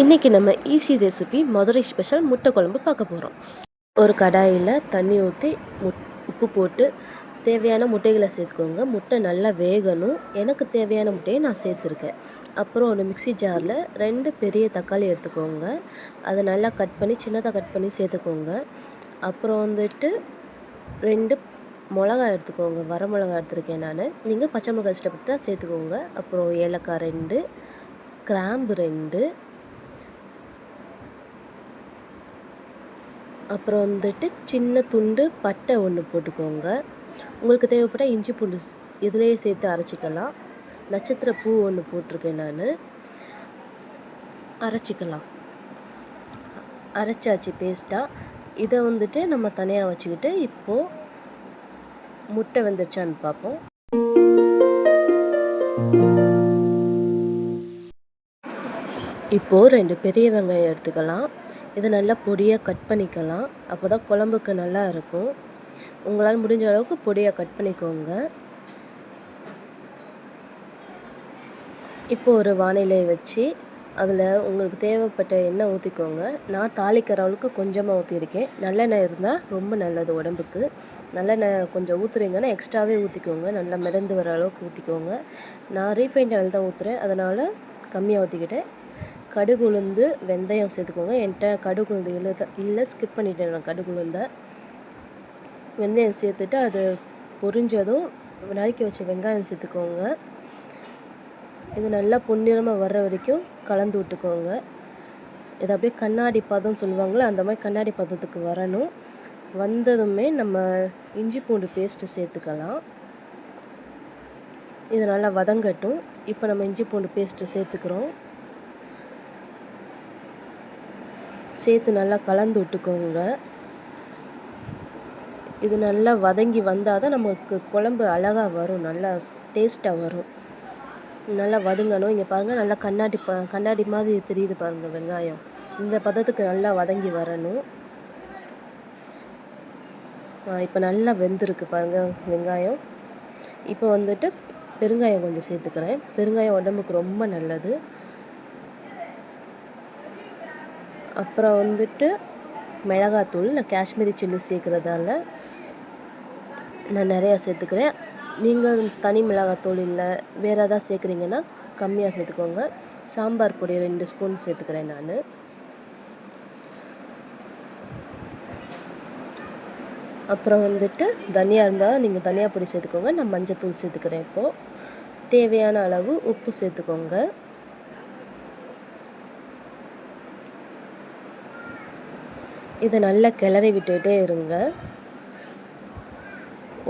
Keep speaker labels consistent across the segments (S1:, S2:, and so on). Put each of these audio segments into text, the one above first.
S1: இன்றைக்கி நம்ம easy recipe Madurai special முட்டை குழம்பு பார்க்க போகிறோம் ஒரு கடாயில் தண்ணி ஊற்றி முட் உப்பு போட்டு தேவையான முட்டைகளை சேர்த்துக்கோங்க. முட்டை நல்லா வேகணும். எனக்கு தேவையான முட்டையை நான் சேர்த்துருக்கேன். அப்புறம் ஒரு மிக்ஸி ஜாரில் ரெண்டு பெரிய தக்காளி எடுத்துக்கோங்க. அதை நல்லா கட் பண்ணி சின்னதாக கட் பண்ணி சேர்த்துக்கோங்க. அப்புறம் வந்துட்டு ரெண்டு மிளகா எடுத்துக்கோங்க. வர மிளகா எடுத்துருக்கேன் நான். நீங்கள் பச்சை மிளகாய் இஷ்டப்பட்டு தான் சேர்த்துக்கோங்க. அப்புறம் ஏலக்காய் ரெண்டு கிராம்பு ரெண்டு அப்புறம் வந்துட்டு சின்ன துண்டு பட்டை ஒன்று போட்டுக்கோங்க. உங்களுக்கு தேவைப்பட்டால் இஞ்சி பூண்டு இதிலேயே இதுலேயே சேர்த்து அரைச்சிக்கலாம். நட்சத்திர பூ ஒன்று போட்டிருக்கேன் நான். அரைச்சிக்கலாம். அரைச்சாச்சு பேஸ்ட்டாக இதை வந்துட்டு நம்ம தனியாக வச்சுக்கிட்டு இப்போது முட்டை வந்துருச்சான்னு பார்ப்போம். இப்போது ரெண்டு பெரிய வெங்காயம் எடுத்துக்கலாம். இதை நல்லா பொடியாக கட் பண்ணிக்கலாம். அப்போ தான் குழம்புக்கு நல்லா இருக்கும். உங்களால் முடிஞ்ச அளவுக்கு பொடியாக கட் பண்ணிக்கோங்க. இப்போ ஒரு வானிலை வச்சு அதில் உங்களுக்கு தேவைப்பட்ட எண்ணெய் ஊற்றிக்கோங்க நான் தாளிக்கிற அளவுக்கு கொஞ்சமாக ஊற்றிருக்கேன் நல்லெண்ணெய் இருந்தால் ரொம்ப நல்லது உடம்புக்கு. நல்லெண்ணெய் கொஞ்சம் ஊற்றுறீங்கன்னா எக்ஸ்ட்ராவே ஊற்றிக்கோங்க நல்லா மிதந்து வர அளவுக்கு ஊற்றிக்கோங்க நான் ரீஃபைண்ட் ஆயில் தான் ஊற்றுறேன் அதனால் கம்மியாக ஊற்றிக்கிட்டேன் கடுகு உளுந்து வெந்தயம் சேர்த்துக்கோங்க. என்கிட்ட கடுகு உளுந்து இல்லை இல்லை ஸ்கிப் பண்ணிட்டேன் நான் கடுகு உளுந்தை வெந்தயம் சேர்த்துட்டு அது பொரிஞ்சதும் நறுக்கி வச்ச வெங்காயம் சேர்த்துக்கோங்க. இது நல்லா பொன்னிறமாக வர்ற வரைக்கும் கலந்து விட்டுக்கோங்க. இது அப்படியே கண்ணாடி பதம் சொல்லுவாங்களே அந்த மாதிரி கண்ணாடி பதத்துக்கு வரணும். வந்ததுமே நம்ம இஞ்சி பூண்டு பேஸ்ட்டு சேர்த்துக்கலாம். இது நல்லா வதங்கட்டும். இப்போ நம்ம இஞ்சி பூண்டு பேஸ்ட்டு சேர்த்துக்கிறோம். சேர்த்து நல்லா கலந்து விட்டுக்கோங்க. இது நல்லா வதங்கி வந்தால் தான் நமக்கு குழம்பு அழகாக வரும் நல்லா டேஸ்ட்டாக வரும். நல்லா வதங்கணும். இங்கே பாருங்கள் நல்லா கண்ணாடி ப கண்ணாடி மாதிரி தெரியுது பாருங்கள் வெங்காயம். இந்த பதத்துக்கு நல்லா வதங்கி வரணும். இப்போ நல்லா வெந்திருக்கு பாருங்கள் வெங்காயம். இப்போ வந்துட்டு பெருங்காயம் கொஞ்சம் சேர்த்துக்கிறேன். பெருங்காயம் உடம்புக்கு ரொம்ப நல்லது. அப்புறம் வந்துட்டு மிளகாத்தூள் நான் காஷ்மீரி சில்லி சேர்க்குறதால நான் நிறையா சேர்த்துக்கிறேன். நீங்கள் தனி மிளகாத்தூள் இல்லை வேறு எதாவது சேர்க்குறீங்கன்னா கம்மியாக சேர்த்துக்கோங்க. சாம்பார் பொடி ரெண்டு ஸ்பூன் சேர்த்துக்கிறேன் நான். அப்புறம் வந்துட்டு தனியா இருந்தால் நீங்கள் தனியா பொடி சேர்த்துக்கோங்க. நான் மஞ்சள் தூள் சேர்த்துக்கிறேன் இப்போது தேவையான அளவு உப்பு சேர்த்துக்கோங்க. இதை நல்லா கிளறி விட்டுகிட்டே இருங்க.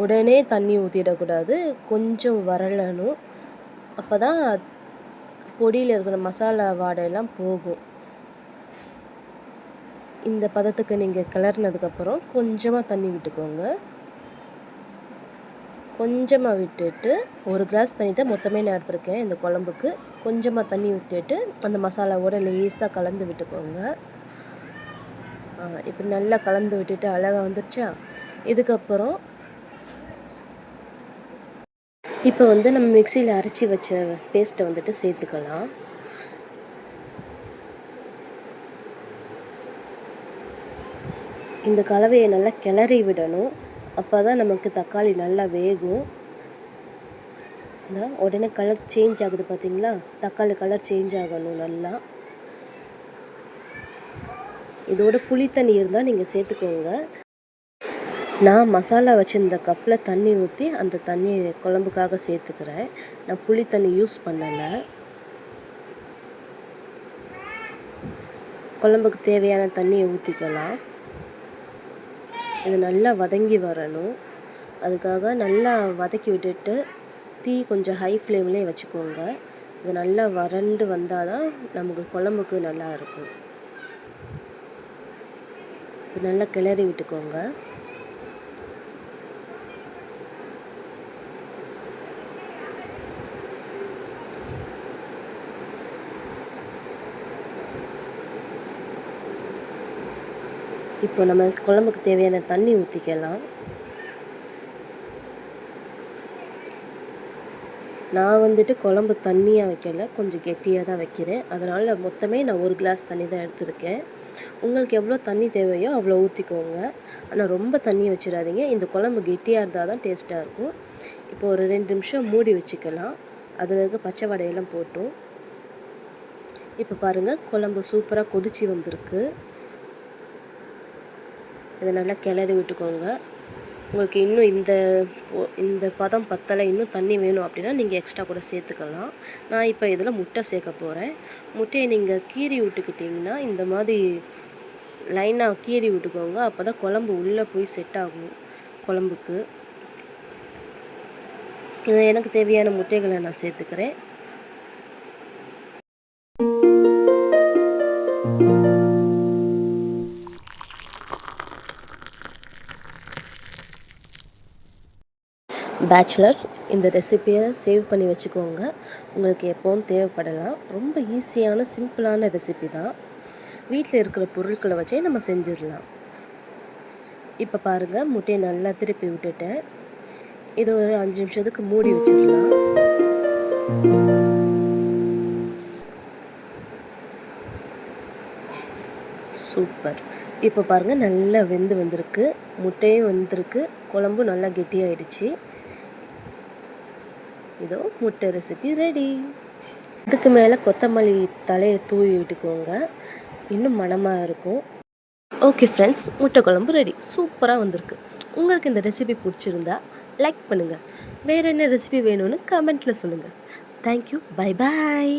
S1: உடனே தண்ணி ஊற்றிடக்கூடாது கொஞ்சம் வரலணும். அப்போ தான் பொடியில் இருக்கிற மசாலா வாடையெல்லாம் போகும். இந்த பதத்துக்கு நீங்கள் கிளறினதுக்கப்புறம் கொஞ்சமாக தண்ணி விட்டுக்கோங்க. கொஞ்சமாக விட்டுட்டு ஒரு கிளாஸ் தண்ணி தான் மொத்தமே நான் எடுத்திருக்கேன். இந்த குழம்புக்கு கொஞ்சமாக தண்ணி விட்டுட்டு அந்த மசாலாவோட லேஸாக கலந்து விட்டுக்கோங்க. இப்படி நல்லா கலந்து விட்டுட்டு அழகாக வந்துருச்சா? இதுக்கப்புறம் இப்போ வந்து நம்ம மிக்சியில் அரைச்சி வச்ச பேஸ்ட்டை வந்துட்டு சேர்த்துக்கலாம். இந்த கலவையை நல்லா கிளறி விடணும். அப்போ தான் நமக்கு தக்காளி நல்லா வேகும். உடனே கலர் சேஞ்ச் ஆகுது பார்த்தீங்களா தக்காளி கலர் சேஞ்ச் ஆகணும் நல்லா. இதோட புளி தண்ணி இருந்தால் நீங்கள் சேர்த்துக்கோங்க. நான் மசாலா வச்சுருந்த கப்பில் தண்ணி ஊற்றி அந்த தண்ணி குழம்புக்காக சேர்த்துக்கிறேன். நான் புளி தண்ணி யூஸ் பண்ணலை. குழம்புக்கு தேவையான தண்ணியை ஊற்றிக்கலாம் இது நல்லா வதங்கி வரணும். அதுக்காக நல்லா வதக்கி விட்டுட்டு தீ கொஞ்சம் ஹை ஃப்ளேம்லேயே வச்சுக்கோங்க. இது நல்லா வறண்டு வந்தால் தான் நமக்கு குழம்புக்கு நல்லா இருக்கும் நல்லா கிளறி விட்டுக்கோங்க. இப்போ நம்ம குழம்புக்கு தேவையான தண்ணி ஊற்றிக்கலாம் நான் வந்துட்டு குழம்பு தண்ணியாக வைக்கல கொஞ்சம் கெட்டியாக தான் வைக்கிறேன். அதனால் மொத்தமே நான் ஒரு கிளாஸ் தண்ணி தான் எடுத்திருக்கேன். உங்களுக்கு எவ்வளோ தண்ணி தேவையோ அவ்வளோ ஊற்றிக்கோங்க. ஆனால் ரொம்ப தண்ணி வச்சிடாதீங்க. இந்த குழம்பு கெட்டியாக இருந்தால் தான் டேஸ்ட்டாக இருக்கும். இப்போ ஒரு ரெண்டு நிமிஷம் மூடி வச்சுக்கலாம். அதில் இருக்க பச்சை வடையெல்லாம் போட்டோம். இப்போ பாருங்கள் குழம்பு சூப்பராக கொதிச்சு வந்திருக்கு. இதை நல்லா கிளறி விட்டுக்கோங்க. உங்களுக்கு இன்னும் இந்த இந்த பதம் பத்தலை இன்னும் தண்ணி வேணும் அப்படின்னா நீங்கள் எக்ஸ்ட்ரா கூட சேர்த்துக்கலாம். நான் இப்போ இதில் முட்டை சேர்க்க போகிறேன் முட்டையை நீங்கள் கீறி விட்டுக்கிட்டிங்கன்னா இந்த மாதிரி லைனாக கீறி விட்டுக்கோங்க. அப்போ தான் குழம்பு உள்ளே போய் செட் ஆகும் குழம்புக்கு. இது எனக்கு தேவையான முட்டைகளை நான் சேர்த்துக்கிறேன். பேச்சுலர்ஸ் இந்த ரெசிப்பியை சேவ் பண்ணி வச்சுக்கோங்க. உங்களுக்கு எப்போவும் தேவைப்படலாம். ரொம்ப ஈஸியான சிம்பிளான ரெசிபி தான். வீட்டில் இருக்கிற பொருட்களை வச்சே நம்ம செஞ்சிடலாம். இப்போ பாருங்கள் முட்டையை நல்லா திருப்பி விட்டுட்டேன். இது ஒரு அஞ்சு நிமிஷத்துக்கு மூடி வச்சிடலாம். சூப்பர். இப்போ பாருங்கள் நல்லா வெந்து வந்திருக்கு. முட்டையும் வந்திருக்கு. குழம்பும் நல்லா கெட்டியாயிடுச்சு. இதோ முட்டை ரெசிபி ரெடி இதுக்கு மேலே கொத்தமல்லி தலையை தூவி விட்டுக்கோங்க. இன்னும் மனமாக இருக்கும். ஓகே ஃப்ரெண்ட்ஸ் முட்டை குழம்பு ரெடி சூப்பராக வந்திருக்கு. உங்களுக்கு இந்த ரெசிபி பிடிச்சிருந்தா லைக் பண்ணுங்கள் வேறு என்ன ரெசிபி வேணும்னு கமெண்ட்டில் சொல்லுங்கள் தேங்க்யூ பை பாய்